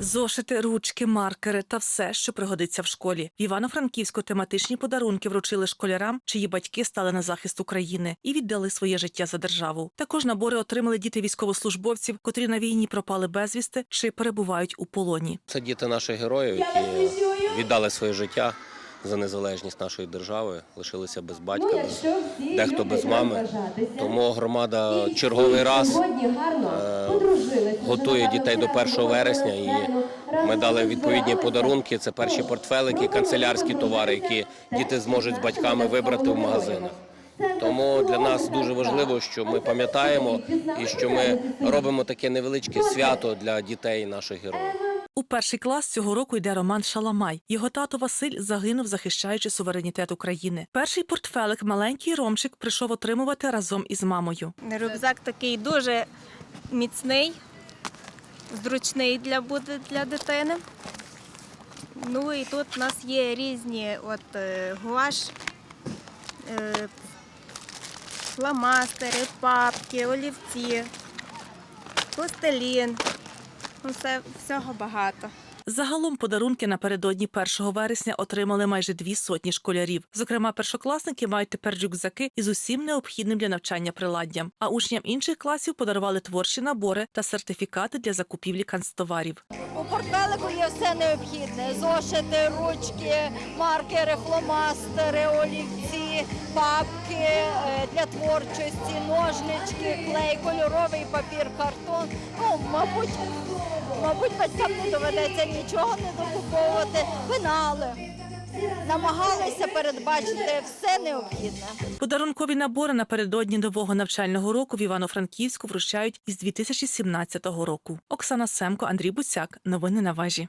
Зошити, ручки, маркери та все, що пригодиться в школі. В Івано-Франківську тематичні подарунки вручили школярам, чиї батьки стали на захист України і віддали своє життя за державу. Також набори отримали діти військовослужбовців, котрі на війні пропали безвісти чи перебувають у полоні. Це діти наших героїв, які віддали своє життя за незалежність нашої держави, лишилися без батька, без, дехто без мами. Тому громада черговий раз е, готує дітей до 1 вересня. І ми дали відповідні подарунки. Це перші портфелики, канцелярські товари, які діти зможуть з батьками вибрати в магазинах. Тому для нас дуже важливо, що ми пам'ятаємо і що ми робимо таке невеличке свято для дітей наших героїв. У перший клас цього року йде Роман Шаламай. Його тато Василь загинув, захищаючи суверенітет України. Перший портфелик маленький Ромчик прийшов отримувати разом із мамою. Рюкзак такий дуже міцний, зручний для буде для дитини. Ну і тут у нас є різні от е, гуаш, е, фломастери, папки, олівці, пластилін. Ну, все, всього багато. Загалом подарунки напередодні 1 вересня отримали майже дві сотні школярів. Зокрема, першокласники мають тепер рюкзаки із усім необхідним для навчання приладдям. А учням інших класів подарували творчі набори та сертифікати для закупівлі канцтоварів. У портфелику є все необхідне: зошити, ручки, маркери, фломастери, олівці, папки е, для творчості, ножнички, клей, кольоровий папір, картон. Ну, мабуть, мабуть, батькам не доведеться нічого не докуповувати. Пенали. Намагалися передбачити все необхідне. Подарункові набори напередодні нового навчального року в Івано-Франківську вручають із 2017 року. Оксана Семко, Андрій Буцяк. Новини на важі.